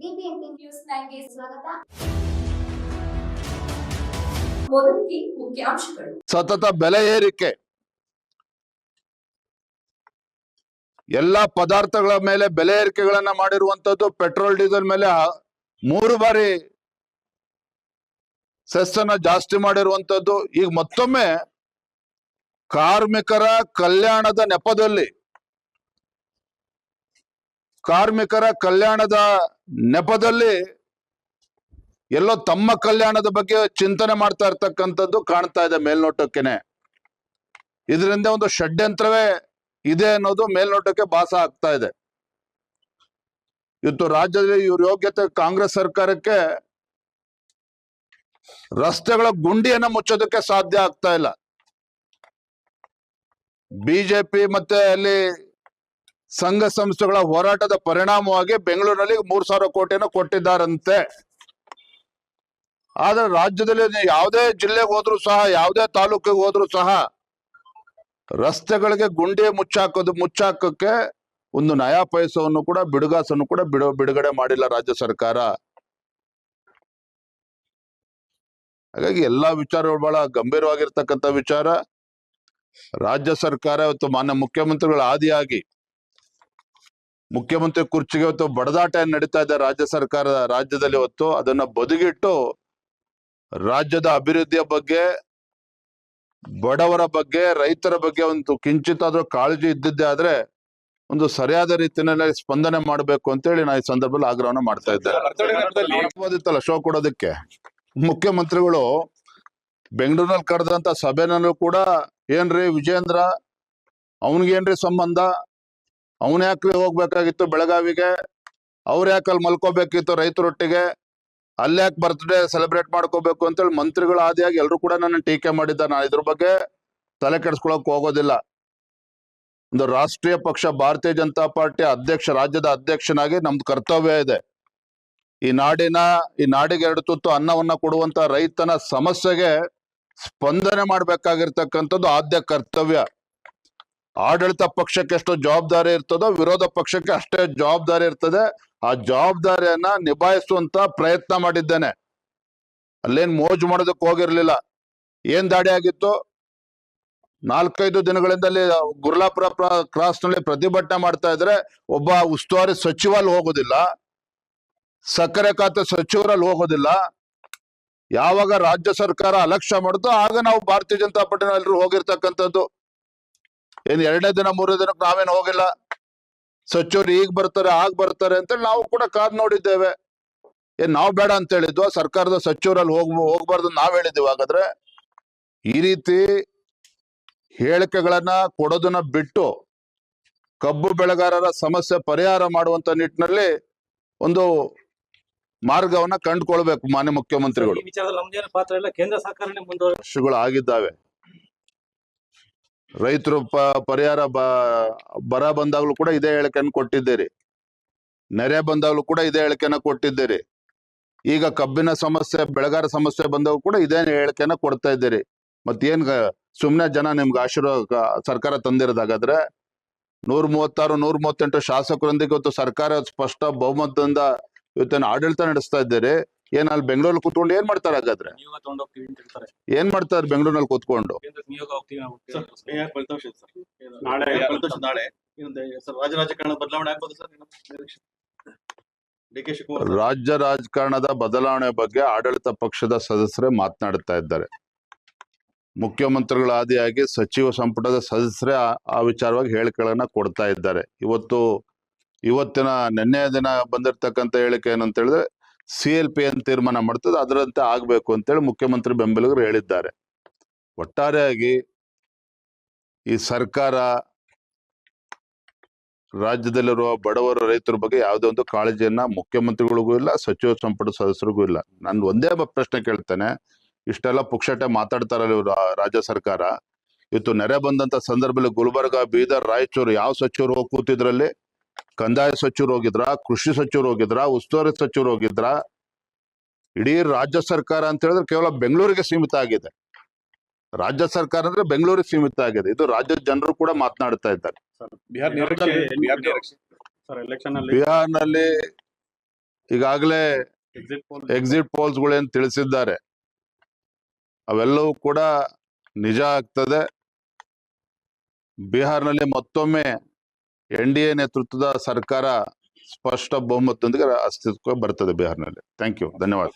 News ಸ್ವಾಗತ. ಮುಖ್ಯಾಂಶಗಳು. ಸತತ ಬೆಲೆ ಏರಿಕೆ. ಎಲ್ಲಾ ಪದಾರ್ಥಗಳ ಮೇಲೆ ಬೆಲೆ ಏರಿಕೆಗಳನ್ನ ಮಾಡಿರುವಂತದ್ದು ಪೆಟ್ರೋಲ್, ಡೀಸೆಲ್ ಮೇಲೆ ಮೂರು ಬಾರಿ ಸೆಸ್ ಅನ್ನ ಜಾಸ್ತಿ ಮಾಡಿರುವಂತದ್ದು. ಈಗ ಮತ್ತೊಮ್ಮೆ ಕಾರ್ಮಿಕರ ಕಲ್ಯಾಣದ ನೆಪದಲ್ಲಿ, ಕಾರ್ಮಿಕರ ಕಲ್ಯಾಣದ ನೆಪದಲ್ಲಿ ಎಲ್ಲೋ ತಮ್ಮ ಕಲ್ಯಾಣದ ಬಗ್ಗೆ ಚಿಂತನೆ ಮಾಡ್ತಾ ಇರ್ತಕ್ಕಂಥದ್ದು ಕಾಣ್ತಾ ಇದೆ ಮೇಲ್ನೋಟಕ್ಕೆನೆ. ಇದರಿಂದ ಒಂದು ಷಡ್ಯಂತ್ರವೇ ಇದೆ ಅನ್ನೋದು ಮೇಲ್ನೋಟಕ್ಕೆ ಭಾಸ ಆಗ್ತಾ ಇದೆ. ಇವತ್ತು ರಾಜ್ಯದಲ್ಲಿ ಇವ್ರ ಯೋಗ್ಯತೆ ಕಾಂಗ್ರೆಸ್ ಸರ್ಕಾರಕ್ಕೆ ರಸ್ತೆಗಳ ಗುಂಡಿಯನ್ನ ಮುಚ್ಚೋದಕ್ಕೆ ಸಾಧ್ಯ ಆಗ್ತಾ ಇಲ್ಲ. ಬಿಜೆಪಿ ಮತ್ತೆ ಅಲ್ಲಿ ಸಂಘ ಸಂಸ್ಥೆಗಳ ಹೋರಾಟದ ಪರಿಣಾಮವಾಗಿ ಬೆಂಗಳೂರಿನಲ್ಲಿ ಮೂರ್ ಸಾವಿರ ಕೋಟಿಯನ್ನು ಕೊಟ್ಟಿದ್ದಾರಂತೆ. ಆದ್ರೆ ರಾಜ್ಯದಲ್ಲಿ ಯಾವುದೇ ಜಿಲ್ಲೆಗೆ ಹೋದ್ರು ಸಹ, ಯಾವುದೇ ತಾಲೂಕಿಗೆ ಹೋದ್ರು ಸಹ ರಸ್ತೆಗಳಿಗೆ ಗುಂಡಿ ಮುಚ್ಚಾಕೋದು, ಮುಚ್ಚಾಕಕ್ಕೆ ಒಂದು ನಯಾ ಪೈಸವನ್ನು ಕೂಡ, ಬಿಡುಗಾಸನ್ನು ಕೂಡ ಬಿಡು, ಬಿಡುಗಡೆ ಮಾಡಿಲ್ಲ ರಾಜ್ಯ ಸರ್ಕಾರ. ಹಾಗಾಗಿ ಎಲ್ಲಾ ವಿಚಾರಗಳು ಬಹಳ ಗಂಭೀರವಾಗಿರ್ತಕ್ಕಂಥ ವಿಚಾರ. ರಾಜ್ಯ ಸರ್ಕಾರ ಇವತ್ತು ಮಾನ್ಯ ಮುಖ್ಯಮಂತ್ರಿಗಳ ಆದಿಯಾಗಿ ಮುಖ್ಯಮಂತ್ರಿ ಕುರ್ಚಿಗೆ ಹೊತ್ತು ಬಡದಾಟ ನಡೀತಾ ಇದೆ ರಾಜ್ಯ ಸರ್ಕಾರದ ರಾಜ್ಯದಲ್ಲಿ ಹೊತ್ತು ಅದನ್ನ ಬದುಗಿಟ್ಟು ರಾಜ್ಯದ ಅಭಿವೃದ್ಧಿಯ ಬಗ್ಗೆ, ಬಡವರ ಬಗ್ಗೆ, ರೈತರ ಬಗ್ಗೆ ಒಂದು ಕಿಂಚಿತಾದ್ರೂ ಕಾಳಜಿ ಇದ್ದಿದ್ದೆ ಆದ್ರೆ ಒಂದು ಸರಿಯಾದ ರೀತಿಯಲ್ಲಿ ಸ್ಪಂದನೆ ಮಾಡಬೇಕು ಅಂತೇಳಿ ನಾ ಈ ಸಂದರ್ಭದಲ್ಲಿ ಆಗ್ರಹವನ್ನು ಮಾಡ್ತಾ ಇದ್ದೇನೆ ಶೋ ಕೊಡೋದಕ್ಕೆ ಮುಖ್ಯಮಂತ್ರಿಗಳು ಬೆಂಗಳೂರಿನಲ್ಲಿ ಕರೆದಂತ ಸಭೆನಲ್ಲೂ ಕೂಡ ಏನ್ರಿ ವಿಜೇಂದ್ರ ಅವನಿಗೇನ್ರಿ ಸಂಬಂಧ? ಅವನ್ ಯಾಕ್ರಿ ಹೋಗ್ಬೇಕಾಗಿತ್ತು ಬೆಳಗಾವಿಗೆ? ಅವ್ರ ಅಲ್ಲಿ ಮಲ್ಕೋಬೇಕಿತ್ತು ರೈತರೊಟ್ಟಿಗೆ? ಅಲ್ಲಿ ಯಾಕೆ ಬರ್ತ್ಡೇ ಸೆಲೆಬ್ರೇಟ್ ಮಾಡ್ಕೋಬೇಕು ಅಂತೇಳಿ ಮಂತ್ರಿಗಳು ಆದಿಯಾಗಿ ಎಲ್ಲರೂ ಕೂಡ ನನ್ನ ಟೀಕೆ ಮಾಡಿದ್ದ ನಾನು ಇದ್ರ ಬಗ್ಗೆ ತಲೆ ಕೆಡಿಸ್ಕೊಳಕ್ ಹೋಗೋದಿಲ್ಲ. ಒಂದು ರಾಷ್ಟ್ರೀಯ ಪಕ್ಷ, ಭಾರತೀಯ ಜನತಾ ಪಾರ್ಟಿ ಅಧ್ಯಕ್ಷ, ರಾಜ್ಯದ ಅಧ್ಯಕ್ಷನಾಗಿ ನಮ್ದು ಕರ್ತವ್ಯ ಇದೆ. ಈ ನಾಡಿನ, ಈ ನಾಡಿಗೆ ಎರಡು ತುತ್ತು ಅನ್ನವನ್ನ ಕೊಡುವಂತ ರೈತನ ಸಮಸ್ಯೆಗೆ ಸ್ಪಂದನೆ ಮಾಡ್ಬೇಕಾಗಿರ್ತಕ್ಕಂಥದ್ದು ಆದ್ಯ ಕರ್ತವ್ಯ. ಆಡಳಿತ ಪಕ್ಷಕ್ಕೆ ಎಷ್ಟು ಜವಾಬ್ದಾರಿ ಇರ್ತದೋ, ವಿರೋಧ ಪಕ್ಷಕ್ಕೆ ಅಷ್ಟೇ ಜವಾಬ್ದಾರಿ ಇರ್ತದೆ. ಆ ಜವಾಬ್ದಾರಿಯನ್ನ ನಿಭಾಯಿಸುವಂತ ಪ್ರಯತ್ನ ಮಾಡಿದ್ದೇನೆ. ಅಲ್ಲೇನ್ ಮೋಜು ಮಾಡೋದಕ್ಕೆ ಹೋಗಿರ್ಲಿಲ್ಲ. ಏನ್ ದಾಡಿ ಆಗಿತ್ತು? ನಾಲ್ಕೈದು ದಿನಗಳಿಂದ ಅಲ್ಲಿ ಗುರ್ಲಾಪುರ ಕ್ರಾಸ್ನಲ್ಲಿ ಪ್ರತಿಭಟನೆ ಮಾಡ್ತಾ ಇದ್ರೆ ಒಬ್ಬ ಉಸ್ತುವಾರಿ ಸಚಿವ ಅಲ್ಲಿ ಹೋಗೋದಿಲ್ಲ. ಸಕ್ಕರೆ ಖಾತೆ ಸಚಿವರಲ್ಲಿ ಹೋಗೋದಿಲ್ಲ. ಯಾವಾಗ ರಾಜ್ಯ ಸರ್ಕಾರ ಅಲಕ್ಷ್ಯ ಮಾಡುತ್ತೋ ಆಗ ನಾವು ಭಾರತೀಯ ಜನತಾ ಪಟನ ಎಲ್ಲರೂ ಹೋಗಿರ್ತಕ್ಕಂಥದ್ದು. ಏನ್ ಎರಡನೇ ದಿನ ಮೂರನೇ ದಿನಕ್ಕೆ ನಾವೇನು ಹೋಗಿಲ್ಲ. ಸಚಿವರು ಈಗ ಬರ್ತಾರೆ ಆಗ ಬರ್ತಾರೆ ಅಂತೇಳಿ ನಾವು ಕೂಡ ಕಾದ್ ನೋಡಿದ್ದೇವೆ. ಏನ್ ನಾವು ಬೇಡ ಅಂತ ಹೇಳಿದ್ವ ಸರ್ಕಾರದ ಸಚಿವರಲ್ಲಿ ಹೋಗ್ ಹೋಗ್ಬಾರ್ದು ನಾವ್ ಹೇಳಿದ್ವಿ ಹಾಗಾದ್ರೆ ಈ ರೀತಿ ಹೇಳಿಕೆಗಳನ್ನ ಕೊಡೋದನ್ನ ಬಿಟ್ಟು ಕಬ್ಬು ಬೆಳೆಗಾರರ ಸಮಸ್ಯೆ ಪರಿಹಾರ ಮಾಡುವಂತ ನಿಟ್ಟಿನಲ್ಲಿ ಒಂದು ಮಾರ್ಗವನ್ನ ಕಂಡುಕೊಳ್ಬೇಕು ಮಾನ್ಯ ಮುಖ್ಯಮಂತ್ರಿಗಳು. ವಿಚಾರದಲ್ಲಿ ರೈತರು ಪ, ಪರಿಹಾರ ಬ, ಬರ ಬಂದಾಗ್ಲೂ ಕೂಡ ಇದೇ ಹೇಳಿಕೆಯನ್ನು ಕೊಟ್ಟಿದ್ದೀರಿ. ನೆರೆ ಬಂದಾಗ್ಲೂ ಕೂಡ ಇದೇ ಹೇಳಿಕೆನ ಕೊಟ್ಟಿದ್ದೀರಿ. ಈಗ ಕಬ್ಬಿನ ಸಮಸ್ಯೆ, ಬೆಳೆಗಾರ ಸಮಸ್ಯೆ ಬಂದಾಗ ಕೂಡ ಇದೇ ಹೇಳಿಕೆನ ಕೊಡ್ತಾ ಇದ್ದೀರಿ. ಮತ್ತೇನ್ ಸುಮ್ಮನೆ ಜನ ನಿಮ್ಗೆ ಆಶೀರ್ವಾದ ಸರ್ಕಾರ ತಂದಿರೋದಾಗಾದ್ರೆ ನೂರ ಮೂವತ್ತಾರು ನೂರ ಮೂವತ್ತೆಂಟು ಶಾಸಕರೊಂದಿಗೆ ಇವತ್ತು ಸರ್ಕಾರ ಸ್ಪಷ್ಟ ಬಹುಮತದಿಂದ ಇವತ್ತಿನ ಆಡಳಿತ ನಡೆಸ್ತಾ ಇದ್ದೀರಿ. ಏನ್ ಅಲ್ಲಿ ಬೆಂಗಳೂರಲ್ಲಿ ಕೂತ್ಕೊಂಡು ಏನ್ ಮಾಡ್ತಾರೆ ಹಾಗಾದ್ರೆ? ಏನ್ ಮಾಡ್ತಾರೆ ಬೆಂಗಳೂರಿನಲ್ಲಿ ಕೂತ್ಕೊಂಡು? ರಾಜ್ಯ ರಾಜಕಾರಣದ ಬದಲಾವಣೆ ಬಗ್ಗೆ ಆಡಳಿತ ಪಕ್ಷದ ಸದಸ್ಯರೇ ಮಾತನಾಡ್ತಾ ಇದ್ದಾರೆ. ಮುಖ್ಯಮಂತ್ರಿಗಳ ಆದಿಯಾಗಿ ಸಚಿವ ಸಂಪುಟದ ಸದಸ್ಯರೇ ಆ- ಆ ವಿಚಾರವಾಗಿ ಹೇಳಿಕೆಗಳನ್ನ ಕೊಡ್ತಾ ಇದ್ದಾರೆ. ಇವತ್ತು ಇವತ್ತಿನ ನಿನ್ನೆಯ ದಿನ ಬಂದಿರತಕ್ಕಂತ ಹೇಳಿಕೆ ಏನಂತ ಹೇಳಿದ್ರೆ ಸಿ ಎಲ್ ಪಿ ಅಂತ ತೀರ್ಮಾನ ಮಾಡ್ತದೆ ಅದರಂತೆ ಆಗ್ಬೇಕು ಅಂತೇಳಿ ಮುಖ್ಯಮಂತ್ರಿ ಬೆಂಬಲಿಗರು ಹೇಳಿದ್ದಾರೆ. ಒಟ್ಟಾರೆಯಾಗಿ ಈ ಸರ್ಕಾರ ರಾಜ್ಯದಲ್ಲಿರುವ ಬಡವರ ರೈತರ ಬಗ್ಗೆ ಯಾವುದೇ ಒಂದು ಕಾಳಜಿಯನ್ನ ಮುಖ್ಯಮಂತ್ರಿಗಳಿಗೂ ಇಲ್ಲ, ಸಚಿವ ಸಂಪುಟ ಸದಸ್ಯರಿಗೂ ಇಲ್ಲ. ನಾನು ಒಂದೇ ಪ್ರಶ್ನೆ ಕೇಳ್ತೇನೆ. ಇಷ್ಟೆಲ್ಲ ಪುಕ್ಷಟೆ ಮಾತಾಡ್ತಾರಲ್ಲ ಇವರು ರಾಜ್ಯ ಸರ್ಕಾರ. ಇವತ್ತು ನೆರೆ ಬಂದಂತ ಸಂದರ್ಭದಲ್ಲಿ ಗುಲ್ಬರ್ಗ, ಬೀದರ್, ರಾಯಚೂರು ಯಾವ ಸಚಿವರು ಹೋಗಿ ಕೂತಿದ್ರಲ್ಲಿ ಕಂದಾಯ ಸಚಿವರು ಹೋಗಿದ್ರ ಕೃಷಿ ಸಚಿವರು ಹೋಗಿದ್ರ ಉಸ್ತುವಾರಿ ಸಚಿವರು ಹೋಗಿದ್ರ? ಇಡೀ ರಾಜ್ಯ ಸರ್ಕಾರ ಅಂತ ಹೇಳಿದ್ರೆ ಕೇವಲ ಬೆಂಗಳೂರಿಗೆ ಸೀಮಿತ ಆಗಿದೆ. ರಾಜ್ಯ ಸರ್ಕಾರ ಅಂದ್ರೆ ಬೆಂಗಳೂರಿಗೆ ಸೀಮಿತ ಆಗಿದೆ. ಇದು ರಾಜ್ಯದ ಜನರು ಕೂಡ ಮಾತನಾಡ್ತಾ ಇದ್ದಾರೆ. ಬಿಹಾರ್ನಲ್ಲಿ ಈಗಾಗಲೇ ಎಕ್ಸಿಟ್ ಪೋಲ್ಸ್ ಎಕ್ಸಿಟ್ ಪೋಲ್ಸ್ಗಳೇನು ತಿಳಿಸಿದ್ದಾರೆ. ಅವೆಲ್ಲವೂ ಕೂಡ ನಿಜ ಆಗ್ತದೆ. ಬಿಹಾರ್ನಲ್ಲಿ ಮತ್ತೊಮ್ಮೆ ಎನ್ ಡಿ ಎ ನೇತೃತ್ವದ ಸರ್ಕಾರ ಸ್ಪಷ್ಟ ಬಹುಮತದೊಂದಿಗೆ ಅಸ್ತಿತ್ವಕ್ಕೆ ಬರ್ತದೆ ಬಿಹಾರ್ನಲ್ಲಿ. ಥ್ಯಾಂಕ್ ಯು ಧನ್ಯವಾದ.